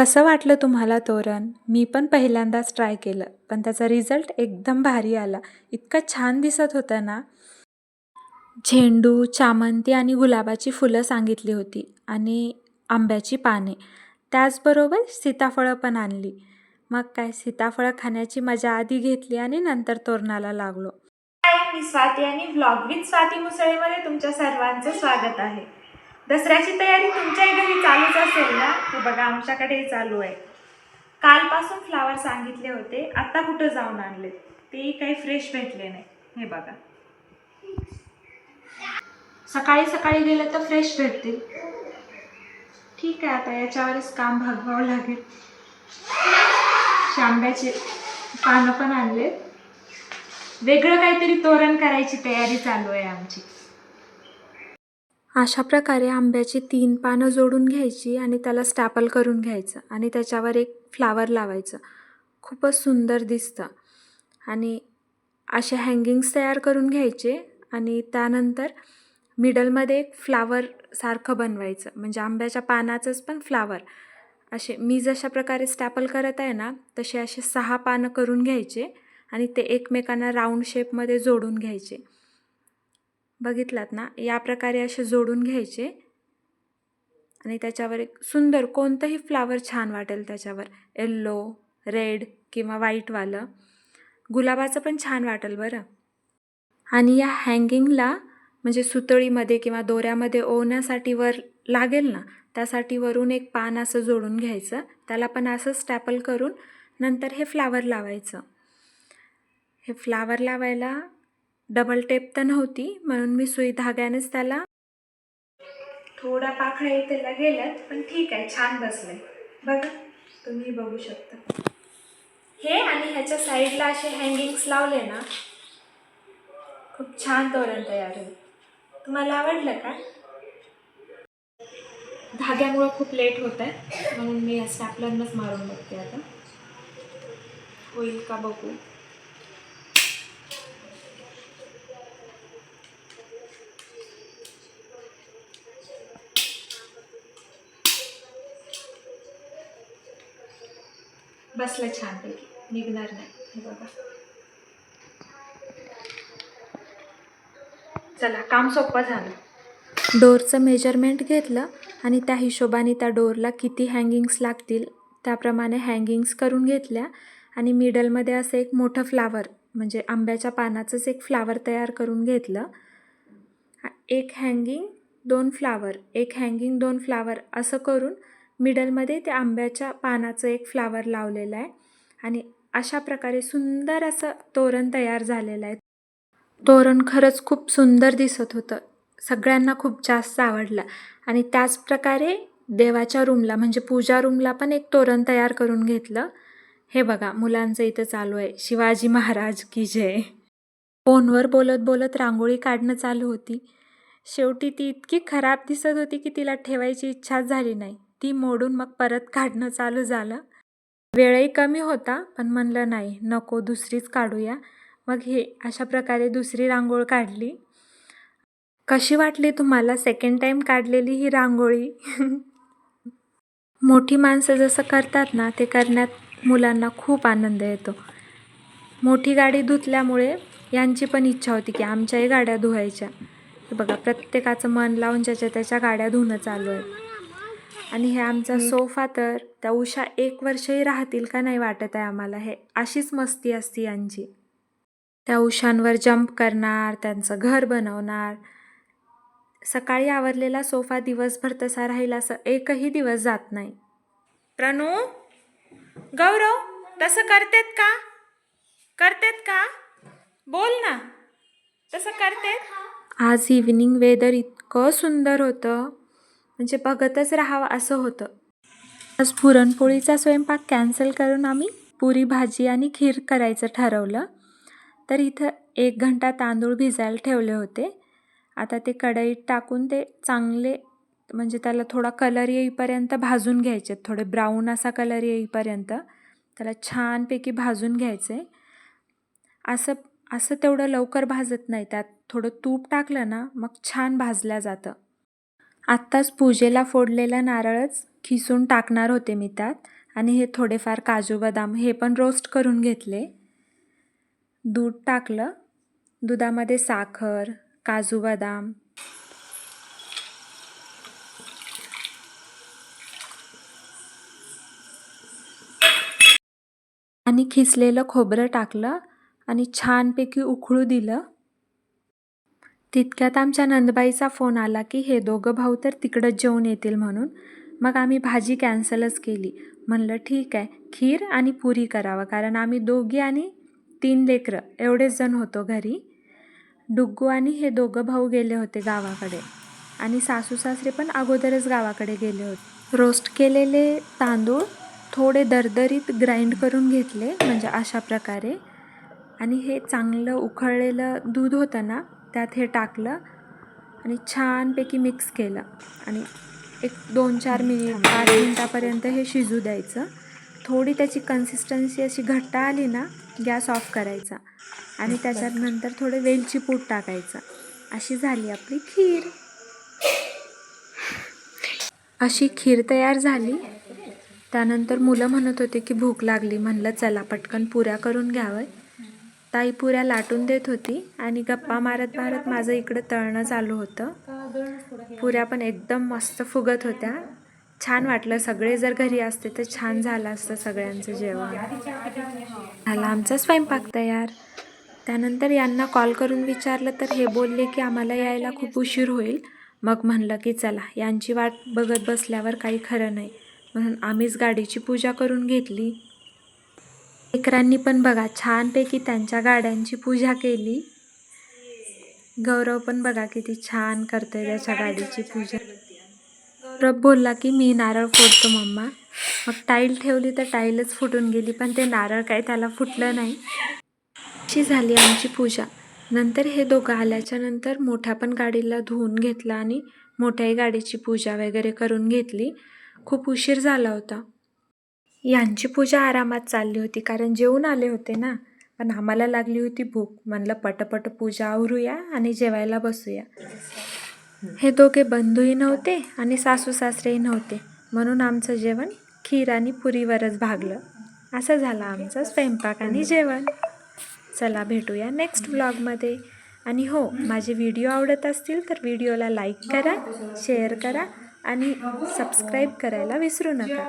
कसं वाटलं तुम्हाला तोरण मी पण पहिल्यांदाच ट्राय केलं पण त्याचा रिझल्ट एकदम भारी आला. इतका छान दिसत होतं ना. झेंडू चामंती आणि गुलाबाची फुलं सांगितली होती आणि आंब्याची पाने. त्याचबरोबर सीताफळं पण आणली. मग काय सीताफळं खाण्याची मजा आधी घेतली आणि नंतर तोरणाला लागलो. मी स्वाती आणि व्लॉग विथ स्वाती मुसळेमध्ये तुमच्या सर्वांचं स्वागत आहे. दसऱ्याची तयारी तुमच्याही घरी चालूच असेल ना? हे बघा आमच्याकडेही चालू आहे. कालपासून फ्लावर सांगितले होते आत्ता कुठं जाऊन आणले तेही काही फ्रेश भेटले नाही. हे बघा. सकाळी सकाळी गेलं तर फ्रेश भेटतील. ठीक आहे आता याच्यावरच काम भागवावं लागेल. शांब्याचे पानं पण आणलेत. वेगळं काहीतरी तोरण करायची तयारी चालू आहे आमची. अशा प्रकारे आंब्याची तीन पानं जोडून घ्यायची आणि त्याला स्टॅपल करून घ्यायचं आणि त्याच्यावर एक फ्लावर लावायचं. खूपच सुंदर दिसतं. आणि असे हँगिंग्स तयार करून घ्यायचे आणि त्यानंतर मिडलमध्ये एक फ्लावर सारखं बनवायचं. म्हणजे आंब्याच्या पानाचंच पण फ्लावर असे मी जशा प्रकारे स्टॅपल करत आहे ना तसे असे सहा पानं करून घ्यायचे आणि ते एकमेकांना राऊंड शेपमध्ये जोडून घ्यायचे. बघितलात ना या प्रकारे असे जोडून घ्यायचे. आणि त्याच्यावर एक सुंदर कोणतंही फ्लावर छान वाटेल त्याच्यावर. येल्लो रेड किंवा व्हाईटवालं गुलाबाचं पण छान वाटेल बरं. आणि या हँगिंगला म्हणजे सुतळीमध्ये किंवा दोऱ्यामध्ये ओवण्यासाठी वर लागेल ना त्यासाठी वरून एक पान असं जोडून घ्यायचं. त्याला पण असं स्टॅपल करून नंतर हे फ्लावर लावायचं. हे फ्लावर लावायला डबल टेप तर नव्हती म्हणून मी सुई धाग्यानेच त्याला थोडा पाकळ्या इथे गेल्यात पण ठीक आहे छान बसलंय बघा तुम्ही बघू शकता. हे आणि ह्याच्या साईडला असे हँगिंग्स लावले ना खूप छान तोरण तयार होईल. तुम्हाला आवडलं का? धाग्यामुळं खूप लेट होत आहे म्हणून मी स्टॅपलरनंच मारून बघते आता. होईल का बघू? बसलं छानपैकी. निघणार नाही. हे बघा. चला काम सोपं झालं. डोरचं मेजरमेंट घेतलं आणि त्या हिशोबाने त्या डोरला किती हँगिंग्स लागतील त्याप्रमाणे हँगिंग्स करून घेतल्या आणि मिडलमध्ये असं एक मोठं फ्लावर म्हणजे आंब्याच्या पानाचंच एक फ्लावर तयार करून घेतलं. एक हँगिंग दोन फ्लावर एक हँगिंग दोन फ्लावर असं करून मिडलमध्ये ते आंब्याच्या पानाचं एक फ्लावर लावलेलं आहे. आणि अशा प्रकारे सुंदर असं तोरण तयार झालेलं आहे. तोरण खरंच खूप सुंदर दिसत होतं. सगळ्यांना खूप जास्त आवडलं. आणि त्याचप्रकारे देवाच्या रूमला म्हणजे पूजा रूमला पण एक तोरण तयार करून घेतलं. हे बघा मुलांचं इथं चालू आहे. शिवाजी महाराज की जय. फोनवर बोलत बोलत रांगोळी काढणं चालू होती. शेवटी ती इतकी खराब दिसत होती की तिला ठेवायची इच्छाच झाली नाही. ती मोडून मग परत काढणं चालू झालं. वेळही कमी होता पण म्हणलं नाही नको दुसरीच काढूया. मग हे अशा प्रकारे दुसरी रांगोळ काढली. कशी वाटली तुम्हाला सेकंड टाईम काढलेली ही रांगोळी? मोठी माणसं जसं करतात ना ते करण्यात मुलांना खूप आनंद येतो. मोठी गाडी धुतल्यामुळे यांची पण इच्छा होती की आमच्याही गाड्या धुवायच्या. बघा प्रत्येकाचं मन लावून ज्याच्या त्याच्या गाड्या धुणं चालू आहे. आणि हे आमचा सोफा तर त्या उषा एक वर्षही राहतील का नाही वाटत आहे आम्हाला. हे अशीच मस्ती असती यांची त्या उशांवर जंप करणार त्यांचं घर बनवणार. सकाळी आवरलेला सोफा दिवसभर तसा राहील असं एकही दिवस जात नाही. प्रणू गौरव तसं करतेत का? करतेत का? बोल ना. तसं करतेत? आज इव्हिनिंग वेदर इतकं सुंदर होतं. म्हणजे बघतच राहावं असं होतं. आज पुरणपोळीचा स्वयंपाक कॅन्सल करून आम्ही पुरी भाजी आणि खीर करायचं ठरवलं. तर इथं एक घंटा तांदूळ भिजायला ठेवले होते. आता ते कढईत टाकून ते चांगले म्हणजे त्याला थोडा कलर येईपर्यंत भाजून घ्यायचे. थोडे ब्राऊन असा कलर येईपर्यंत त्याला छानपैकी भाजून घ्यायचे. असं असं तेवढं लवकर भाजत नाही. त्यात थोडं तूप टाकलं ना मग छान भाजल्या जातं. आत्ताच पूजेला फोडलेलं नारळच खिसून टाकणार होते मी त्यात आणि हे थोडेफार काजू बदाम हे पण रोस्ट करून घेतले. दूध टाकलं. दुधामध्ये साखर काजू बदाम. आणि खिसलेलं खोबरं टाकलं आणि छानपैकी उकळू दिलं. तितक्यात आमच्या नंदबाईचा फोन आला की हे दोघं भाऊ तर तिकडंच जेवून येतील म्हणून. मग आम्ही भाजी कॅन्सलच केली. म्हणलं ठीक आहे खीर आणि पुरी करावं कारण आम्ही दोघी आणि तीन लेकरं एवढेच जण होतो घरी. डुग्गू आणि हे दोघं भाऊ गेले होते गावाकडे. आणि सासू सासरे पण अगोदरच गावाकडे गेले होते. रोस्ट केलेले तांदूळ थोडे दरदरीत ग्राइंड करून घेतले म्हणजे अशा प्रकारे. आणि हे चांगलं उकळलेलं दूध होतं ना त्यात हे टाकलं आणि छानपैकी मिक्स केलं. आणि एक दोन चार मिनिट पाच मिनटापर्यंत हे शिजू द्यायचं. थोडी त्याची कन्सिस्टन्सी अशी घट्ट आली ना गॅस ऑफ करायचा. आणि त्याच्यात नंतर थोडे वेलची पूड टाकायचं. अशी झाली आपली खीर. अशी खीर तयार झाली. त्यानंतर मुलं म्हणत होते की भूक लागली. म्हणलं चला पटकन पुऱ्या करून घ्यावं. ताई पुऱ्या लाटून देत होती आणि गप्पा मारत मारत माझं इकडं तळणं चालू होतं. पुऱ्या पण एकदम मस्त फुगत होत्या. छान वाटलं. सगळे जर घरी असते तर छान झालं असतं सगळ्यांचं जेवण. झाला आमचा स्वयंपाक तयार. त्यानंतर यांना कॉल करून विचारलं तर हे बोलले की आम्हाला यायला खूप उशीर होईल. मग म्हणलं की चला यांची वाट बघत बसल्यावर काही खरं नाही. म्हणून आम्हीच गाडीची पूजा करून घेतली. लेकरांनी पण बघा छानपैकी त्यांच्या गाड्यांची पूजा केली. गौरव पण बघा किती छान करतोय त्याच्या गाडीची पूजा. गौरव बोलला की मी नारळ फोडतो मम्मा. मग टाईल ठेवली तर टाईलच फुटून गेली पण ते नारळ काय त्याला फुटलं नाही. अशी झाली आमची पूजा. नंतर हे दोघं आल्याच्यानंतर मोठ्या पण गाडीला धुवून घेतला आणि मोठ्याही गाडीची पूजा वगैरे करून घेतली. खूप उशीर झाला होता. यांची पूजा आरामात चालली होती. कारण जेवून आले होते ना. पण आम्हाला लागली होती भूक. म्हणलं पटपट पूजा आवरूया आणि जेवायला बसूया. हे दोघे बंधूही नव्हते आणि सासू सासरेही नव्हते. म्हणून आमचं जेवण खीर आणि पुरीवरच भागलं. असं झालं आमचं स्वयंपाक आणि जेवण. चला भेटूया नेक्स्ट व्लॉगमध्ये आणि हो माझे व्हिडिओ आवडत असतील तर व्हिडिओला लाईक करा शेअर करा आणि सबस्क्राईब करायला विसरू नका.